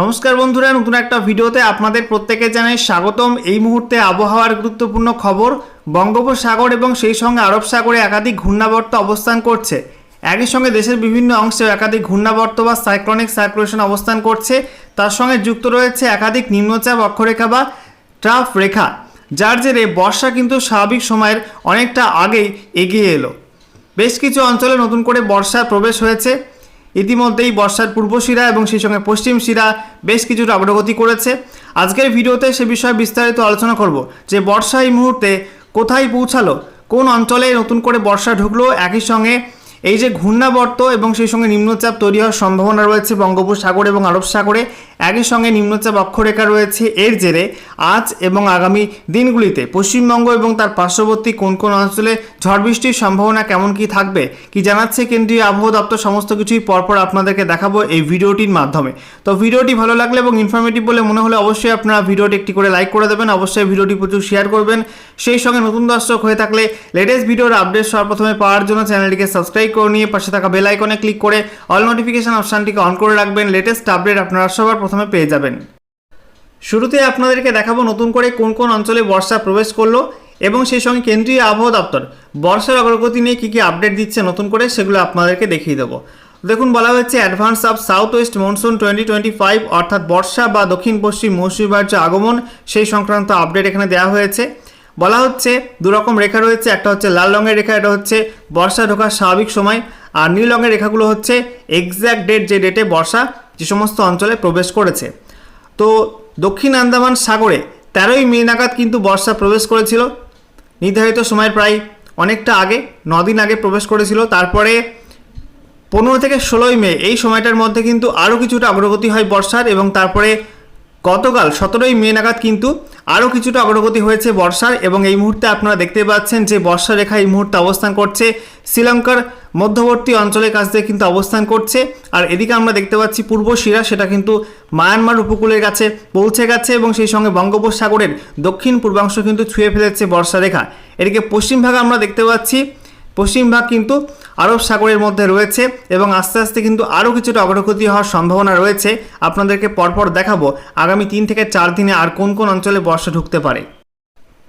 নমস্কার বন্ধুরা, নতুন একটা ভিডিওতে আপনাদের প্রত্যেকে জানাই স্বাগতম। এই মুহূর্তে আবহাওয়ার গুরুত্বপূর্ণ খবর, বঙ্গোপসাগর এবং সেই সঙ্গে আরব সাগরে একাধিক ঘূর্ণাবর্ত অবস্থান করছে। একই সঙ্গে দেশের বিভিন্ন অংশেও একাধিক ঘূর্ণাবর্ত বা সাইক্লনিক সার্কুলেশন অবস্থান করছে। তার সঙ্গে যুক্ত রয়েছে একাধিক নিম্নচাপ অক্ষরেখা বা ট্রাফ রেখা, যার জেরে বর্ষা কিন্তু স্বাভাবিক সময়ের অনেকটা আগেই এগিয়ে এলো। বেশ কিছু অঞ্চলে নতুন করে বর্ষার প্রবেশ হয়েছে। ইতিমধ্যেই বর্ষার পূর্ব শিরা এবং সেই সঙ্গে পশ্চিম শিরা বেশ কিছুটা অগ্রগতি করেছে। আজকের ভিডিওতে সে বিষয়ে বিস্তারিত আলোচনা করব যে বর্ষা এই মুহূর্তে কোথায় পৌঁছালো, কোন অঞ্চলে নতুন করে বর্ষা ঢুকলো, একই সঙ্গে এই যে ঘূর্ণাবর্ত এবং সেই সঙ্গে নিম্নচাপ তৈরি হওয়ার সম্ভাবনা রয়েছে বঙ্গোপসাগর এবং আরব সাগরে একই সঙ্গে নিম্নচাপ অক্ষরেখা রয়েছে এর জেরে। আজ এবং আগামী দিনগুলিতে পশ্চিমবঙ্গ এবং তার পার্শ্ববর্তী কোন কোন অঞ্চলে ঝড় বৃষ্টির সম্ভাবনা কেমন কি থাকবে, কি জানাচ্ছে কেন্দ্রীয় আবহাওয়া দপ্তর সমস্ত কিছুই পরপর আপনাদেরকে দেখাবো এই ভিডিওটির মাধ্যমে। তো ভিডিওটি ভালো লাগলে এবং ইনফরমেটিভ বলে মনে হলে অবশ্যই আপনারা ভিডিওটি একটি করে লাইক করে দেবেন, অবশ্যই ভিডিওটি প্রচুর শেয়ার করবেন। সেই সঙ্গে নতুন দর্শক হয়ে থাকলে লেটেস্ট ভিডিওর আপডেট সর্বপ্রথমে পাওয়ার জন্য চ্যানেলটিকে সাবস্ক্রাইব করে নিয়ে পাশে থাকা বেল আইকনে ক্লিক করে অল নোটিফিকেশন অপশানটিকে অন করে রাখবেন। লেটেস্ট আপডেট আপনারা সবার প্রথমে পেয়ে যাবেন। শুরুতে আপনাদেরকে দেখাবো নতুন করে কোন কোন অঞ্চলে বর্ষা প্রবেশ করল এবং সেই সঙ্গে কেন্দ্রীয় আবহাওয়া দপ্তর বর্ষার অগ্রগতি নিয়ে কী কী আপডেট দিচ্ছে নতুন করে সেগুলো আপনাদেরকে দেখিয়ে দেবো। দেখুন, বলা হয়েছে advance of south west monsoon twenty twenty five অর্থাৎ বর্ষা বা দক্ষিণ পশ্চিম মৌসুমী বায়ুর আগমন, সেই সংক্রান্ত আপডেট এখানে দেওয়া হয়েছে। বলা হচ্ছে দুরকম রেখা রয়েছে, একটা হচ্ছে লাল রঙের রেখা, এটা হচ্ছে বর্ষা ঢোকার স্বাভাবিক সময়, আর নীল রঙের রেখাগুলো হচ্ছে এক্স্যাক্ট ডেট যে ডেটে বর্ষা যে সমস্ত অঞ্চলে প্রবেশ করেছে। তো দক্ষিণ আন্দামান সাগরে তেরোই মে নাগাদ কিন্তু বর্ষা প্রবেশ করেছিল। নির্ধারিত সময়ের প্রায় অনেকটা আগে দিন আগে প্রবেশ করেছিল। তারপরে পনেরো থেকে ষোলোই মে, এই সময়টার মধ্যে কিন্তু আরও কিছুটা অগ্রগতি হয় বর্ষার এবং তারপরে গতকাল সতেরোই মে নাগাদ কিন্তু আরও কিছুটা অগ্রগতি হয়েছে বর্ষার এবং এই মুহূর্তে আপনারা দেখতে পাচ্ছেন যে বর্ষা রেখা এই মুহূর্তে অবস্থান করছে। শ্রীলঙ্কার মধ্যবর্তী অঞ্চলের কাছ দিয়ে কিন্তু অবস্থান করছে। আর এদিকে আমরা দেখতে পাচ্ছি পূর্ব শিরা, সেটা কিন্তু মায়ানমার উপকূলের কাছে পৌঁছে গেছে এবং সেই সঙ্গে বঙ্গোপসাগরের দক্ষিণ পূর্বাংশ কিন্তু ছুঁয়ে ফেলেছে বর্ষা রেখা। এদিকে পশ্চিম ভাগে আমরা দেখতে পাচ্ছি, পশ্চিম ভাগ কিন্তু আরব সাগরের মধ্যে রয়েছে এবং আস্তে আস্তে কিন্তু আরও কিছুটা অগ্রগতি হওয়ার সম্ভাবনা রয়েছে। আপনাদেরকে পরপর দেখাবো আগামী তিন থেকে চার দিনে আর কোন কোন অঞ্চলে বর্ষা ঢুকতে পারে।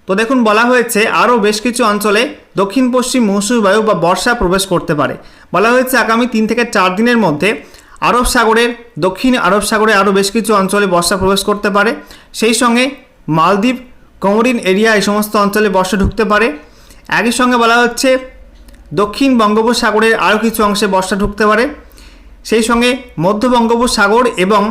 তো দেখুন, বলা হয়েছে আরও বেশ কিছু অঞ্চলে দক্ষিণ পশ্চিম মৌসুমী বায়ু বা বর্ষা প্রবেশ করতে পারে। বলা হয়েছে আগামী তিন থেকে চার দিনের মধ্যে আরব সাগরের, দক্ষিণ আরব সাগরে আরও বেশ কিছু অঞ্চলে বর্ষা প্রবেশ করতে পারে। সেই সঙ্গে মালদ্বীপ, কমরিন এরিয়া এই সমস্ত অঞ্চলে বর্ষা ঢুকতে পারে। একই সঙ্গে বলা হচ্ছে দক্ষিণ বঙ্গোপসাগরের আরও কিছু অংশে বর্ষা ঢুকতে পারে। সেই সঙ্গে মধ্য বঙ্গোপসাগর এবং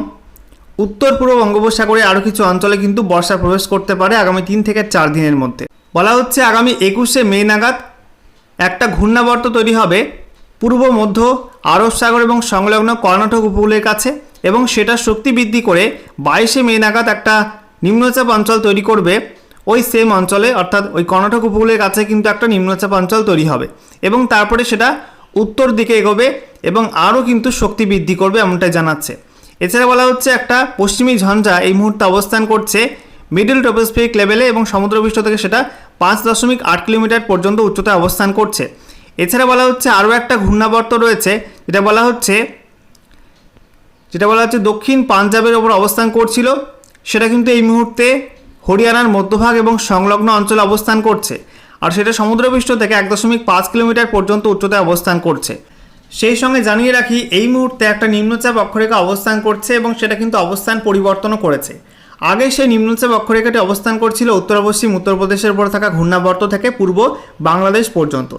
উত্তর পূর্ব বঙ্গোপসাগরে আরও কিছু অঞ্চলে কিন্তু বর্ষা প্রবেশ করতে পারে আগামী তিন থেকে চার দিনের মধ্যে। বলা হচ্ছে আগামী একুশে মে নাগাদ একটা ঘূর্ণাবর্ত তৈরি হবে পূর্ব, মধ্য, আরব সাগর এবং সংলগ্ন কর্ণাটক উপকূলের কাছে এবং সেটা শক্তি বৃদ্ধি করে বাইশে মে নাগাদ একটা নিম্নচাপ অঞ্চল তৈরি করবে। ওই সেম অঞ্চলে, অর্থাৎ ওই কর্ণাটক উপকূলের কাছে কিন্তু একটা নিম্নচাপ অঞ্চল তৈরি হবে। এবং তারপরে সেটা উত্তর দিকে এগোবে এবং আরও কিন্তু শক্তি বৃদ্ধি করবে এমনটাই জানাচ্ছে। এছাড়া বলা হচ্ছে একটা পশ্চিমী ঝঞ্ঝা এই মুহূর্তে অবস্থান করছে মিডল টপোস্ফিরিক লেভেলে এবং সমুদ্রপৃষ্ঠ থেকে সেটা পাঁচ দশমিক আট কিলোমিটার পর্যন্ত উচ্চতায় অবস্থান করছে। এছাড়া বলা হচ্ছে আরও একটা ঘূর্ণাবর্ত রয়েছে, যেটা বলা হচ্ছে, যেটা বলা হচ্ছে দক্ষিণ পাঞ্জাবের ওপর অবস্থান করছিল। সেটা কিন্তু এই মুহূর্তে হরিয়ানার মধ্যভাগ এবং সংলগ্ন অঞ্চলে অবস্থান করছে আর সেটা সমুদ্রপৃষ্ঠ থেকে এক দশমিক পাঁচ কিলোমিটার পর্যন্ত উচ্চতায় অবস্থান করছে। সেই সঙ্গে জানিয়ে রাখি, এই মুহূর্তে একটা নিম্নচাপ অক্ষরেখা অবস্থান করছে এবং সেটা কিন্তু অবস্থান পরিবর্তনও করেছে। আগে সেই নিম্নচাপ অক্ষরেখাটি অবস্থান করছিল উত্তর, পশ্চিম উত্তরপ্রদেশের উপর থাকা ঘূর্ণাবর্ত থেকে পূর্ব বাংলাদেশ পর্যন্ত।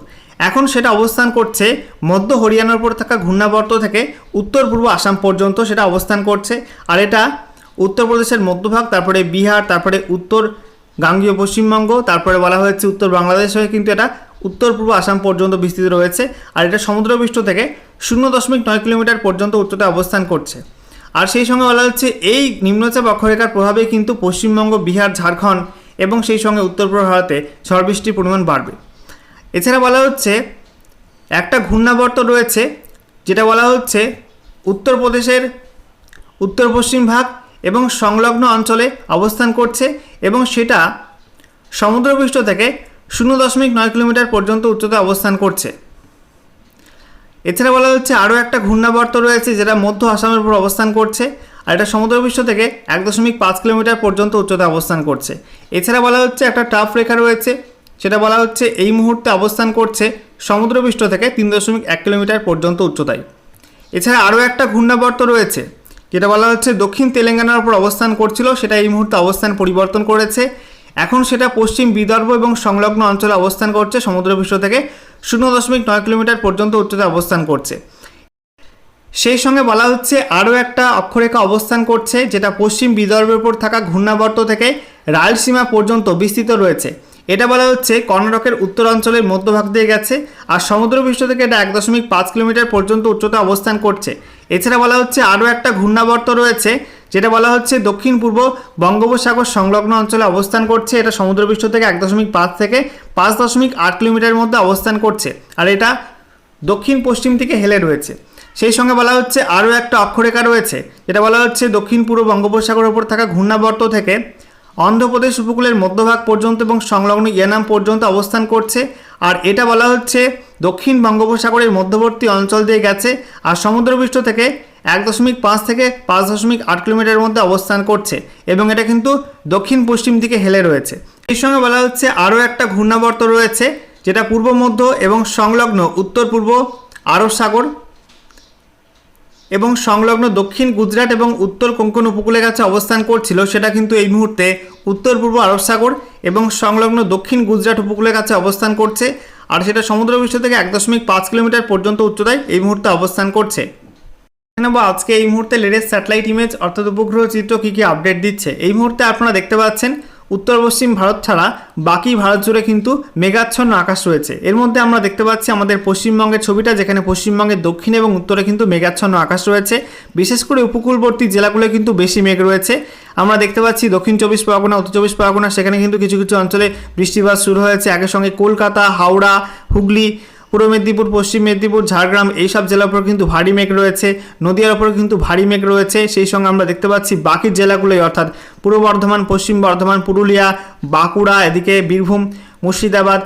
এখন সেটা অবস্থান করছে মধ্য হরিয়ানার উপর থাকা ঘূর্ণাবর্ত থেকে উত্তর পূর্ব আসাম পর্যন্ত সেটা অবস্থান করছে। আর এটা উত্তরপ্রদেশের মধ্যভাগ, তারপরে বিহার, তারপরে উত্তর গাঙ্গীয় পশ্চিমবঙ্গ, তারপরে বলা হয়েছে উত্তর বাংলাদেশ হয়ে কিন্তু এটা উত্তর পূর্ব আসাম পর্যন্ত বিস্তৃত রয়েছে। আর এটা সমুদ্রপৃষ্ঠ থেকে শূন্য দশমিক নয় কিলোমিটার পর্যন্ত উচ্চতায় অবস্থান করছে। আর সেই সঙ্গে বলা হচ্ছে, এই নিম্নচাপ অক্ষরেখার প্রভাবে কিন্তু পশ্চিমবঙ্গ, বিহার, ঝাড়খণ্ড এবং সেই সঙ্গে উত্তর পূর্ব ভারতে ঝড় বৃষ্টির পরিমাণ বাড়বে। এছাড়া বলা হচ্ছে, একটা ঘূর্ণাবর্ত রয়েছে, যেটা বলা হচ্ছে উত্তরপ্রদেশের উত্তর পশ্চিম ভাগ এবং সংলগ্ন অঞ্চলে অবস্থান করছে এবং সেটা সমুদ্রপৃষ্ঠ থেকে শূন্য দশমিক নয় কিলোমিটার পর্যন্ত উচ্চতায় অবস্থান করছে। এছাড়া বলা হচ্ছে আরও একটা ঘূর্ণাবর্ত রয়েছে যেটা মধ্য আসামের উপর অবস্থান করছে, আর এটা সমুদ্রপৃষ্ঠ থেকে এক দশমিক পাঁচ কিলোমিটার পর্যন্ত উচ্চতায় অবস্থান করছে। এছাড়া বলা হচ্ছে একটা টাফ রেখা রয়েছে, সেটা বলা হচ্ছে এই মুহূর্তে অবস্থান করছে সমুদ্রপৃষ্ঠ থেকে তিন দশমিক এক কিলোমিটার পর্যন্ত উচ্চতায়। এছাড়া আরও একটা ঘূর্ণাবর্ত রয়েছে যেটা বলা হচ্ছে দক্ষিণ তেলেঙ্গানার উপর অবস্থান করছিল, সেটা এই মুহূর্তে অবস্থান পরিবর্তন করেছে। এখন সেটা পশ্চিম বিদর্ভ এবং সংলগ্ন অঞ্চলে অবস্থান করছে সমুদ্রপৃষ্ঠ থেকে শূন্য দশমিক নয় কিলোমিটার পর্যন্ত উচ্চতায় অবস্থান করছে। সেই সঙ্গে বলা হচ্ছে আরও একটা অক্ষরেখা অবস্থান করছে, যেটা পশ্চিম বিদর্ভের উপর থাকা ঘূর্ণাবর্ত থেকে রায়লসীমা পর্যন্ত বিস্তৃত রয়েছে। এটা বলা হচ্ছে কর্ণাটকের উত্তরাঞ্চলের মধ্যভাগ দিয়ে গেছে, আর সমুদ্রপৃষ্ঠ থেকে এটা এক দশমিক পাঁচ কিলোমিটার পর্যন্ত উচ্চতা অবস্থান করছে। এছাড়া বলা হচ্ছে আরও একটা ঘূর্ণাবর্ত রয়েছে, যেটা বলা হচ্ছে দক্ষিণ পূর্ব বঙ্গোপসাগর সংলগ্ন অঞ্চলে অবস্থান করছে। এটা সমুদ্রপৃষ্ঠ থেকে এক দশমিক পাঁচ থেকে পাঁচ দশমিক আট কিলোমিটারের মধ্যে অবস্থান করছে, আর এটা দক্ষিণ পশ্চিম থেকে হেলে রয়েছে। সেই সঙ্গে বলা হচ্ছে আরও একটা অক্ষরেখা রয়েছে, যেটা বলা হচ্ছে দক্ষিণ পূর্ব বঙ্গোপসাগরের ওপর থাকা ঘূর্ণাবর্ত থেকে অন্ধ্রপ্রদেশ উপকূলের মধ্যভাগ পর্যন্ত এবং সংলগ্ন ইয়ানাম পর্যন্ত অবস্থান করছে। আর এটা বলা হচ্ছে, দক্ষিণ বঙ্গোপসাগরের মধ্যবর্তী অঞ্চল দিয়ে গেছে আর সমুদ্রপৃষ্ঠ থেকে এক দশমিক পাঁচ থেকে পাঁচ দশমিক আট কিলোমিটারের মধ্যে অবস্থান করছে এবং এটা কিন্তু দক্ষিণ পশ্চিম দিকে হেলে রয়েছে। এর সঙ্গে বলা হচ্ছে, আরও একটা ঘূর্ণাবর্ত রয়েছে, যেটা পূর্ব মধ্য এবং সংলগ্ন উত্তর পূর্ব আরব সাগর এবং সংলগ্ন দক্ষিণ গুজরাট এবং উত্তর কোঙ্কণ উপকূলের কাছে অবস্থান করছিল, সেটা কিন্তু এই মুহূর্তে উত্তর পূর্ব আরব সাগর এবং সংলগ্ন দক্ষিণ গুজরাট উপকূলের কাছে অবস্থান করছে, আর সেটা সমুদ্রপৃষ্ঠ থেকে এক দশমিক পাঁচ কিলোমিটার পর্যন্ত উচ্চতায় এই মুহূর্তে অবস্থান করছে। নেব আজকে এই মুহূর্তে লেটেস্ট স্যাটেলাইট ইমেজ অর্থাৎ উপগ্রহ চিত্র কী কী আপডেট দিচ্ছে। এই মুহূর্তে আপনারা দেখতে পাচ্ছেন উত্তর পশ্চিম ভারত ছাড়া বাকি ভারত জুড়ে কিন্তু মেঘাচ্ছন্ন আকাশ রয়েছে। এর মধ্যে আমরা দেখতে পাচ্ছি আমাদের পশ্চিমবঙ্গের ছবিটা, যেখানে পশ্চিমবঙ্গের দক্ষিণ এবং উত্তরে কিন্তু মেঘাচ্ছন্ন আকাশ রয়েছে। বিশেষ করে উপকূলবর্তী জেলাগুলোয় কিন্তু বেশি মেঘ রয়েছে। আমরা দেখতে পাচ্ছি দক্ষিণ চব্বিশ পরগনা, উত্তর চব্বিশ পরগনা, সেখানে কিন্তু কিছু কিছু অঞ্চলে বৃষ্টিপাত শুরু হয়েছে। একই সঙ্গে কলকাতা, হাওড়া, হুগলি পূর্ব মেদিনীপুর, পশ্চিম মেদিনীপুর, ঝাড়গ্রাম এইসব জেলার উপর কিন্তু ভারী মেঘ রয়েছে। নদীয়ার ওপর কিন্তু ভারী মেঘ রয়েছে। সেই সঙ্গে আমরা দেখতে পাচ্ছি বাকি জেলাগুলোই অর্থাৎ পূর্ব বর্ধমান, পশ্চিম বর্ধমান, পুরুলিয়া, বাঁকুড়া, এদিকে বীরভূম, মুর্শিদাবাদ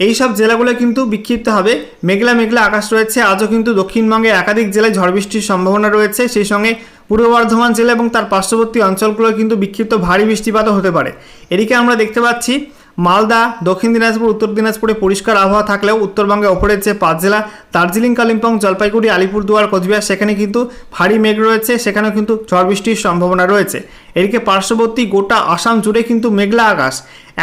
এই সব জেলাগুলো কিন্তু বিক্ষিপ্ত হবে মেঘলা মেঘলা আকাশ রয়েছে। আজও কিন্তু দক্ষিণবঙ্গে একাধিক জেলায় ঝড় বৃষ্টির সম্ভাবনা রয়েছে। সেই সঙ্গে পূর্ব বর্ধমান জেলা এবং তার পার্শ্ববর্তী অঞ্চলগুলো কিন্তু বিক্ষিপ্ত ভারী বৃষ্টিপাতও হতে পারে। এদিকে আমরা দেখতে পাচ্ছি মালদা, দক্ষিণ দিনাজপুর, উত্তর দিনাজপুরে পরিষ্কার আবহাওয়া থাকলেও উত্তরবঙ্গে ওপরের যে পাঁচ জেলা, দার্জিলিং, কালিম্পং, জলপাইগুড়ি, আলিপুরদুয়ার, কোচবিহার, সেখানে কিন্তু ভারী মেঘ রয়েছে, সেখানেও কিন্তু ঝড় বৃষ্টির সম্ভাবনা রয়েছে। এদিকে পার্শ্ববর্তী গোটা আসাম জুড়ে কিন্তু মেঘলা আকাশ।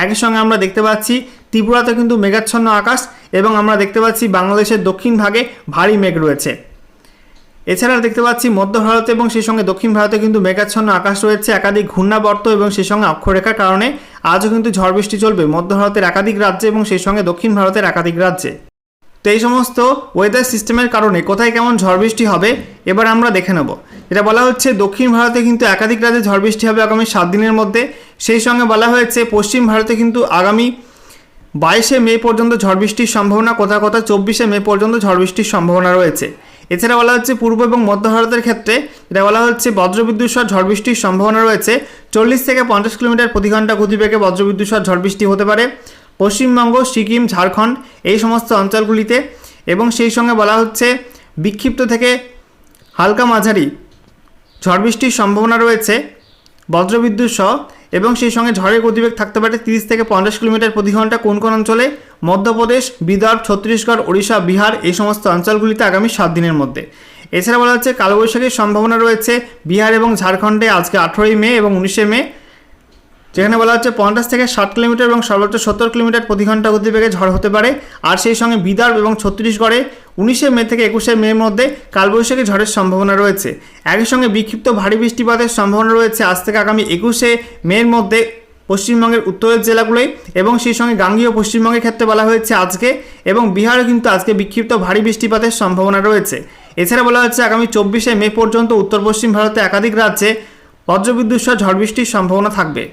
একই সঙ্গে আমরা দেখতে পাচ্ছি ত্রিপুরাতে কিন্তু মেঘাচ্ছন্ন আকাশ এবং আমরা দেখতে পাচ্ছি বাংলাদেশের দক্ষিণ ভাগে ভারী মেঘ রয়েছে। এছাড়া দেখতে পাচ্ছি মধ্য ভারতে এবং সেই সঙ্গে দক্ষিণ ভারতে কিন্তু মেঘাচ্ছন্ন আকাশ রয়েছে, একাধিক ঘূর্ণাবর্ত এবং সেই সঙ্গে অক্ষরেখার কারণে আজও কিন্তু ঝড় বৃষ্টি চলবে মধ্য ভারতের একাধিক রাজ্যে এবং সেই সঙ্গে দক্ষিণ ভারতের একাধিক রাজ্যে। তো এই সমস্ত ওয়েদার সিস্টেমের কারণে কোথায় কেমন ঝড় বৃষ্টি হবে, এবার আমরা দেখে নেব। এটা বলা হচ্ছে দক্ষিণ ভারতে কিন্তু একাধিক রাজ্যে ঝড় বৃষ্টি হবে আগামী সাত দিনের মধ্যে। সেই সঙ্গে বলা হয়েছে পশ্চিম ভারতে কিন্তু আগামী বাইশে মে পর্যন্ত ঝড় বৃষ্টির সম্ভাবনা কোথাও কোথাও চব্বিশে মে পর্যন্ত ঝড় বৃষ্টির সম্ভাবনা রয়েছে। এছাড়া বলা হচ্ছে পূর্ব এবং মধ্য ভারতের ক্ষেত্রে এটা বলা হচ্ছে বজ্রবিদ্যুৎ সহ ঝড় বৃষ্টির সম্ভাবনা রয়েছে, চল্লিশ থেকে পঞ্চাশ কিলোমিটার প্রতি ঘণ্টা গতিবেগে বজ্রবিদ্যুৎ সহ ঝড় বৃষ্টি হতে পারে। পশ্চিমবঙ্গ, সিকিম, ঝাড়খণ্ড, এই সমস্ত অঞ্চলগুলিতে এবং সেই সঙ্গে বলা হচ্ছে বিক্ষিপ্ত থেকে হালকা মাঝারি ঝড় বৃষ্টির সম্ভাবনা রয়েছে। বজ্রবিদ্যুৎ সহ এবং সেই সঙ্গে ঝড়ের গতিবেগ থাকতে পারে তিরিশ থেকে পঞ্চাশ কিলোমিটার প্রতি ঘণ্টা। কোন কোন অঞ্চলে? মধ্যপ্রদেশ, বিদর্ভ, ছত্তিশগড়, ওড়িশা, বিহার, এই সমস্ত অঞ্চলগুলিতে আগামী সাত দিনের মধ্যে। এছাড়া বলা হচ্ছে কালবৈশাখীর সম্ভাবনা রয়েছে। বিহার এবং ঝাড়খণ্ডে আজকে আঠেরোই মে এবং উনিশে মে যেখানে বলা হচ্ছে পঞ্চাশ থেকে ষাট কিলোমিটার এবং সর্বোচ্চ সত্তর কিলোমিটার প্রতি ঘণ্টা গতিবেগে ঝড় হতে পারে। আর সেই সঙ্গে বিদর্ভ এবং ছত্তিশগড়ে উনিশে মে থেকে একুশে মের মধ্যে কালবৈশাখী ঝড়ের সম্ভাবনা রয়েছে। একই সঙ্গে বিক্ষিপ্ত ভারী বৃষ্টিপাতের সম্ভাবনা রয়েছে আজ থেকে আগামী একুশে মের মধ্যে পশ্চিমবঙ্গের উত্তরের জেলাগুলোই এবং সেই সঙ্গে গাঙ্গীয় পশ্চিমবঙ্গের ক্ষেত্রে বলা হয়েছে আজকে এবং বিহারে কিন্তু আজকে বিক্ষিপ্ত ভারী বৃষ্টিপাতের সম্ভাবনা রয়েছে। এছাড়া বলা হচ্ছে আগামী চব্বিশে মে পর্যন্ত উত্তর পশ্চিম ভারতে একাধিক রাজ্যে বজ্রবিদ্যুৎ সহ ঝড় বৃষ্টির সম্ভাবনা থাকবে।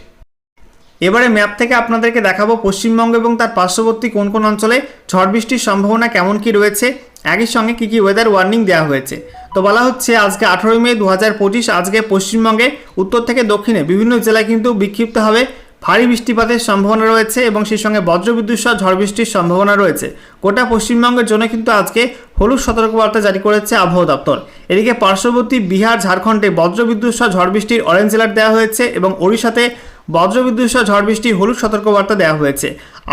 এবারে ম্যাপ থেকে আপনাদেরকে দেখাবো পশ্চিমবঙ্গ এবং তার পার্শ্ববর্তী কোন কোন অঞ্চলে ঝড় বৃষ্টির সম্ভাবনা কেমন কি রয়েছে, একই সঙ্গে কী কী ওয়েদার ওয়ার্নিং দেওয়া হয়েছে। তো বলা হচ্ছে আজকে আঠেরোই মে দু হাজার পঁচিশ, আজকে পশ্চিমবঙ্গে, উত্তর থেকে দক্ষিণে বিভিন্ন জেলায় কিন্তু বিক্ষিপ্ত হবে ভারী বৃষ্টিপাতের সম্ভাবনা রয়েছে এবং সেই সঙ্গে বজ্রবিদ্যুৎ সহ ঝড় বৃষ্টির সম্ভাবনা রয়েছে। গোটা পশ্চিমবঙ্গের জন্য কিন্তু আজকে হলুদ সতর্কবার্তা জারি করেছে আবহাওয়া দপ্তর। এদিকে পার্শ্ববর্তী বিহার, ঝাড়খণ্ডে বজ্রবিদ্যুৎ সহ ঝড় বৃষ্টির অরেঞ্জ অ্যালার্ট দেওয়া হয়েছে এবং ওড়িশাতে বজ্রবিদ্যুৎ সহ ঝড় বৃষ্টি, হলুদ সতর্কবার্তা দেওয়া হয়েছে।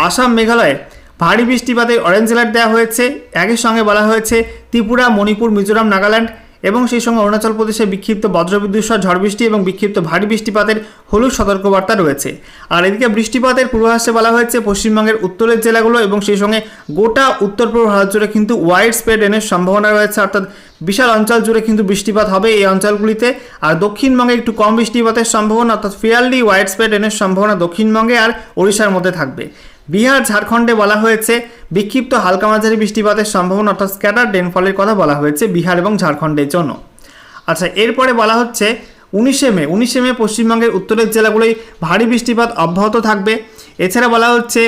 আসাম মেঘালয়ে ভারী বৃষ্টিপাতে অরেঞ্জ অ্যালার্ট দেওয়া হয়েছে। একই সঙ্গে বলা হয়েছে, ত্রিপুরা, মণিপুর, মিজোরাম, নাগাল্যান্ড এবং সেই সঙ্গে অরুণাচল প্রদেশে বিক্ষিপ্ত বজ্রবিদ্যুৎ সহ ঝড় বৃষ্টি এবং বিক্ষিপ্ত ভারী বৃষ্টিপাতের হলুদ সতর্কবার্তা রয়েছে। আর এদিকে বৃষ্টিপাতের পূর্বাভাসে বলা হয়েছে, পশ্চিমবঙ্গের উত্তরের জেলাগুলো এবং সেই সঙ্গে গোটা উত্তর পূর্ব ভারত জুড়ে কিন্তু ওয়াইড স্প্রেড রেনের সম্ভাবনা রয়েছে। অর্থাৎ বিশাল অঞ্চল জুড়ে কিন্তু বৃষ্টিপাত হবে এই অঞ্চলগুলিতে। আর দক্ষিণবঙ্গে একটু কম বৃষ্টিপাতের সম্ভাবনা, অর্থাৎ ফেয়ারলি ওয়াইড স্প্রেড রেনের সম্ভাবনা দক্ষিণবঙ্গে আর ওড়িশার মধ্যে থাকবে। বিহার, ঝাড়খণ্ডে বলা হয়েছে, বিক্ষিপ্ত হালকা মাঝারি বৃষ্টিপাতের সম্ভাবনা, অর্থাৎ স্ক্যাটার ডেনফলের কথা বলা হয়েছে বিহার এবং ঝাড়খণ্ডের জন্য। আচ্ছা এরপরে বলা হচ্ছে, উনিশে মে উনিশে মে পশ্চিমবঙ্গের উত্তরের জেলাগুলোয় ভারী বৃষ্টিপাত অব্যাহত থাকবে। এছাড়া বলা হচ্ছে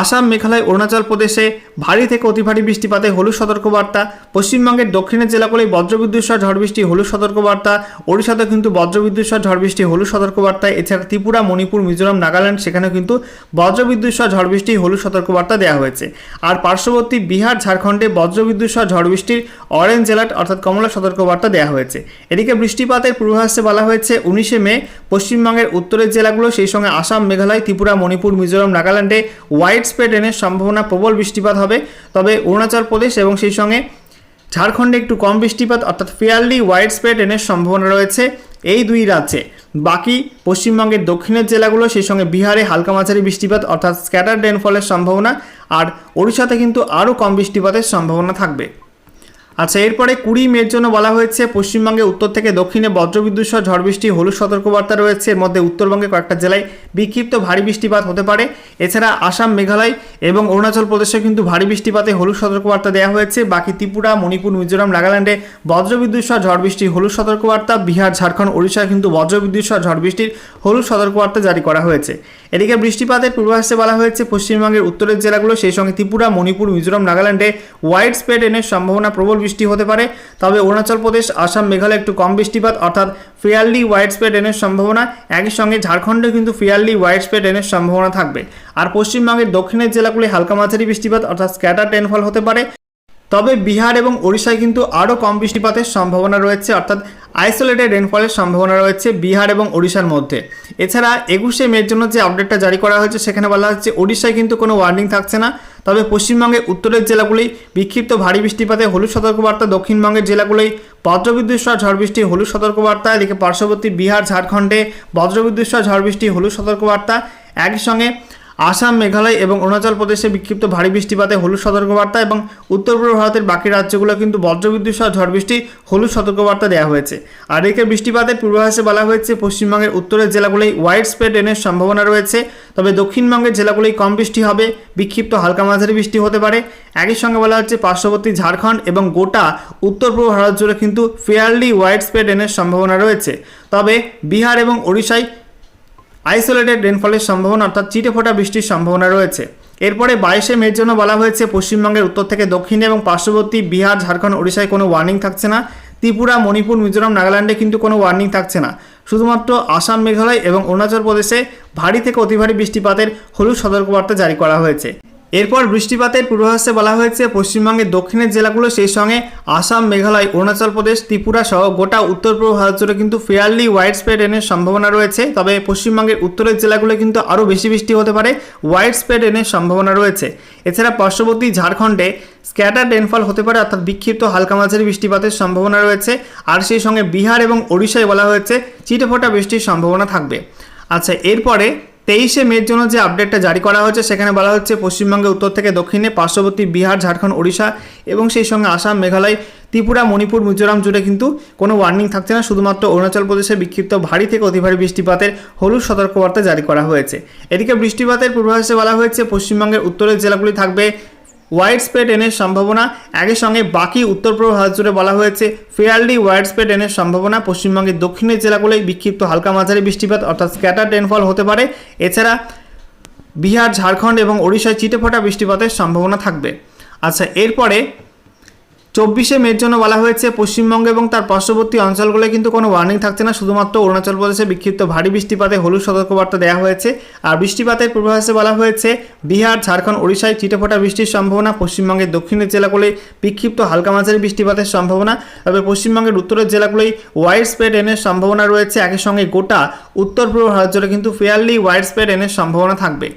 আসাম, মেঘালয়, অরুণাচল প্রদেশে ভারী থেকে অতি ভারী বৃষ্টিপাতে হলুদ সতর্কবার্তা, পশ্চিমবঙ্গের দক্ষিণের জেলাগুলোই বজ্রবিদ্যুৎ সহ ঝড় বৃষ্টি, হলুদ সতর্কবার্তা ওড়িশাতে কিন্তু বজ্রবিদ্যুৎ সহ ঝড় বৃষ্টি, হলুদ সতর্কবার্তা, এছাড়া ত্রিপুরা, মণিপুর, মিজোরাম, নাগাল্যান্ড সেখানে কিন্তু বজ্রবিদ্যুৎ সহ ঝড় বৃষ্টি, হলুদ সতর্কবার্তা দেওয়া হয়েছে। আর পার্শ্ববর্তী বিহার, ঝাড়খণ্ডে বজ্রবিদ্যুৎ সহ ঝড় বৃষ্টির অরেঞ্জ অ্যালার্ট অর্থাৎ কমলা সতর্কবার্তা দেওয়া হয়েছে। এদিকে বৃষ্টিপাতের পূর্বাভাসে বলা হয়েছে, উনিশে মে, পশ্চিমবঙ্গের উত্তরের জেলাগুলো, সেই সঙ্গে আসাম, মেঘালয়, ত্রিপুরা, মণিপুর, মিজোরাম, নাগাল্যান্ডে ওয়াইড স্প্রেড রেনের সম্ভাবনা প্রবল বৃষ্টিপাত হবে। তবে অরুণাচল প্রদেশ এবং সেই সঙ্গে ঝাড়খণ্ডে একটু কম বৃষ্টিপাত, অর্থাৎ ফেয়ারলি ওয়াইড স্প্রেড রেনের সম্ভাবনা রয়েছে এই দুই রাজ্যে। বাকি পশ্চিমবঙ্গের দক্ষিণের জেলাগুলো, সেই সঙ্গে বিহারে হালকা মাঝারি বৃষ্টিপাত, অর্থাৎ স্ক্যাটার রেনফলের সম্ভাবনা, আর ওড়িশাতে কিন্তু আরও কম বৃষ্টিপাতের সম্ভাবনা থাকবে। আচ্ছা এরপরে কুড়ি মের জন্য বলা হয়েছে পশ্চিমবঙ্গে উত্তর থেকে দক্ষিণে বজ্রবিদ্যুৎ সহ ঝড় বৃষ্টি, হলুদ সতর্কবার্তা রয়েছে, এর মধ্যে উত্তরবঙ্গে কয়েকটা জেলায় বিক্ষিপ্ত ভারী বৃষ্টিপাত হতে পারে। এছাড়া আসাম, মেঘালয় এবং অরুণাচল প্রদেশে কিন্তু ভারী বৃষ্টিপাতে হলুদ সতর্কবার্তা দেওয়া হয়েছে। বাকি ত্রিপুরা, মণিপুর, মিজোরাম, নাগাল্যান্ডে বজ্রবিদ্যুৎ সহ ঝড় বৃষ্টি, হলুদ সতর্কবার্তা, বিহার, ঝাড়খণ্ড, ওড়িশায় কিন্তু বজ্রবিদ্যুৎ সহ ঝড় বৃষ্টির হলুদ সতর্কবার্তা জারি করা হয়েছে। এদিকে বৃষ্টিপাতের পূর্বাভাসে বলা হয়েছে, পশ্চিমবঙ্গের উত্তরের জেলাগুলো, সেই সঙ্গে ত্রিপুরা, মণিপুর, মিজোরাম, নাগাল্যান্ডে ওয়াইড স্প্রেড এনের সম্ভাবনা প্রবল বৃষ্টি হতে পারে। তবে অরুণাচল প্রদেশ, আসাম, মেঘালয় একটু কম বৃষ্টিপাত, অর্থাৎ ফেয়ারলি ওয়াইড স্প্রেড রেনের সম্ভাবনা। একই সঙ্গে ঝাড়খণ্ডে কিন্তু ফেয়ারলি ওয়াইড স্প্রেড রেনের সম্ভাবনা থাকবে। আর পশ্চিমবঙ্গের দক্ষিণের জেলাগুলি হালকা মাঝারি বৃষ্টিপাত, অর্থাৎ স্ক্যাটার টেনফল হতে পারে। তবে বিহার এবং ওড়িশায় কিন্তু আরও কম বৃষ্টিপাতের সম্ভাবনা রয়েছে, অর্থাৎ আইসোলেটেড রেনফলের সম্ভাবনা রয়েছে বিহার এবং ওড়িশার মধ্যে। এছাড়া একুশে মের জন্য যে আপডেটটা জারি করা হয়েছে, সেখানে বলা হচ্ছে ওড়িশায় কিন্তু কোনো ওয়ার্নিং থাকছে না। তবে পশ্চিমবঙ্গের উত্তরের জেলাগুলি বিক্ষিপ্ত ভারী বৃষ্টিপাতে হলুদ সতর্কবার্তা, দক্ষিণবঙ্গের জেলাগুলোই বজ্রবিদ্যুৎ সহ ঝড় বৃষ্টি, হলুদ সতর্কবার্তা, এদিকে পার্শ্ববর্তী বিহার, ঝাড়খণ্ডে বজ্রবিদ্যুৎ সহ ঝড় বৃষ্টি, হলুদ সতর্কবার্তা। একই সঙ্গে আসাম, মেঘালয় এবং অরুণাচল প্রদেশে বিক্ষিপ্ত ভারী বৃষ্টিপাতে হলুদ সতর্কবার্তা এবং উত্তর পূর্ব ভারতের বাকি রাজ্যগুলো কিন্তু বজ্রবিদ্যুৎ সহ ঝড় বৃষ্টি, হলুদ সতর্কবার্তা দেওয়া হয়েছে। আর এদিকে বৃষ্টিপাতের পূর্বাভাসে বলা হয়েছে, পশ্চিমবঙ্গের উত্তরের জেলাগুলোই ওয়াইড স্প্রেড রেনের সম্ভাবনা রয়েছে। তবে দক্ষিণবঙ্গের জেলাগুলোই কম বৃষ্টি হবে, বিক্ষিপ্ত হালকা মাঝারি বৃষ্টি হতে পারে। একই সঙ্গে বলা হচ্ছে, পার্শ্ববর্তী ঝাড়খণ্ড এবং গোটা উত্তর পূর্ব ভারত জুড়ে কিন্তু ফেয়ারলি ওয়াইড স্প্রেড রেনের সম্ভাবনা রয়েছে। তবে বিহার এবং ওড়িশায় আইসোলেটেড রেনফলের সম্ভাবনা অর্থাৎ চিটে ফোটা বৃষ্টির সম্ভাবনা রয়েছে। এরপরে বাইশে মের জন্য বলা হয়েছে, পশ্চিমবঙ্গের উত্তর থেকে দক্ষিণে এবং পার্শ্ববর্তী বিহার, ঝাড়খণ্ড, ওড়িশায় কোনো ওয়ার্নিং থাকছে না। ত্রিপুরা, মণিপুর, মিজোরাম, নাগাল্যান্ডে কিন্তু কোনো ওয়ার্নিং থাকছে না। শুধুমাত্র আসাম, মেঘালয় এবং অরুণাচল প্রদেশে ভারী থেকে অতি ভারী বৃষ্টিপাতের হলুদ সতর্কবার্তা জারি করা হয়েছে। এরপর বৃষ্টিপাতের পূর্বাভাসে বলা হয়েছে, পশ্চিমবঙ্গের দক্ষিণের জেলাগুলো সেই সঙ্গে আসাম, মেঘালয়, অরুণাচল প্রদেশ, ত্রিপুরা সহ গোটা উত্তর পূর্ব ভারত জুড়ে কিন্তু ফেয়ারলি ওয়াইড স্প্রেড রেনের সম্ভাবনা রয়েছে। তবে পশ্চিমবঙ্গের উত্তরের জেলাগুলো কিন্তু আরও বেশি বৃষ্টি হতে পারে ওয়াইড স্প্রেড রেনের সম্ভাবনা রয়েছে। এছাড়া পার্শ্ববর্তী ঝাড়খণ্ডে স্ক্যাটার রেনফল হতে পারে, অর্থাৎ বিক্ষিপ্ত হালকা মাঝারি বৃষ্টিপাতের সম্ভাবনা রয়েছে। আর সেই সঙ্গে বিহার এবং ওড়িশায় বলা হয়েছে চিটেফোঁটা বৃষ্টির সম্ভাবনা থাকবে। আচ্ছা এরপরে তেইশে মের জন্য যে আপডেটটা জারি করা হয়েছে, সেখানে বলা হচ্ছে পশ্চিমবঙ্গে উত্তর থেকে দক্ষিণে, পার্শ্ববর্তী বিহার, ঝাড়খণ্ড, ওড়িশা এবং সেই সঙ্গে আসাম, মেঘালয়, ত্রিপুরা, মণিপুর, মিজোরাম জুড়ে কিন্তু কোনো ওয়ার্নিং থাকছে না। শুধুমাত্র অরুণাচল প্রদেশে বিক্ষিপ্ত ভারী থেকে অতি ভারী বৃষ্টিপাতের হলুদ সতর্কবার্তা জারি করা হয়েছে। এদিকে বৃষ্টিপাতের পূর্বাভাসে বলা হয়েছে, পশ্চিমবঙ্গের উত্তরের জেলাগুলি থাকবে ওয়াইড স্প্রেড এনের সম্ভাবনা। একই সঙ্গে বাকি উত্তর পূর্ব ভারত জুড়ে বলা হয়েছে ফেয়ারলি ওয়াইড স্প্রেড এনের সম্ভাবনা। পশ্চিমবঙ্গের দক্ষিণের জেলাগুলোয় বিক্ষিপ্ত হালকা মাঝারি বৃষ্টিপাত, অর্থাৎ স্ক্যাটার রেনফল হতে পারে। এছাড়া বিহার, ঝাড়খণ্ড এবং ওড়িশায় চিটেফোঁটা বৃষ্টিপাতের সম্ভাবনা থাকবে। আচ্ছা এরপরে চব্বিশে মের জন্য বলা হয়েছে, পশ্চিমবঙ্গ এবং তার পার্শ্ববর্তী অঞ্চলগুলোয় কিন্তু কোনো ওয়ার্নিং থাকছে না। শুধুমাত্র অরুণাচল প্রদেশে বিক্ষিপ্ত ভারী বৃষ্টিপাতে হলুদ সতর্কবার্তা দেওয়া হয়েছে। আর বৃষ্টিপাতের পূর্বাভাসে বলা হয়েছে, বিহার, ঝাড়খণ্ড, ওড়িশায় চিটেফোঁটা বৃষ্টির সম্ভাবনা, পশ্চিমবঙ্গের দক্ষিণের জেলাগুলোয় বিক্ষিপ্ত হালকা মাঝারি বৃষ্টিপাতের সম্ভাবনা, তবে পশ্চিমবঙ্গের উত্তরের জেলাগুলোয় ওয়াইড স্প্রেড এনের সম্ভাবনা রয়েছে। একই সঙ্গে গোটা উত্তর পূর্ব ভারত জুড়ে কিন্তু ফেয়ারলি ওয়াইড স্প্রেড এনের সম্ভাবনা থাকবে।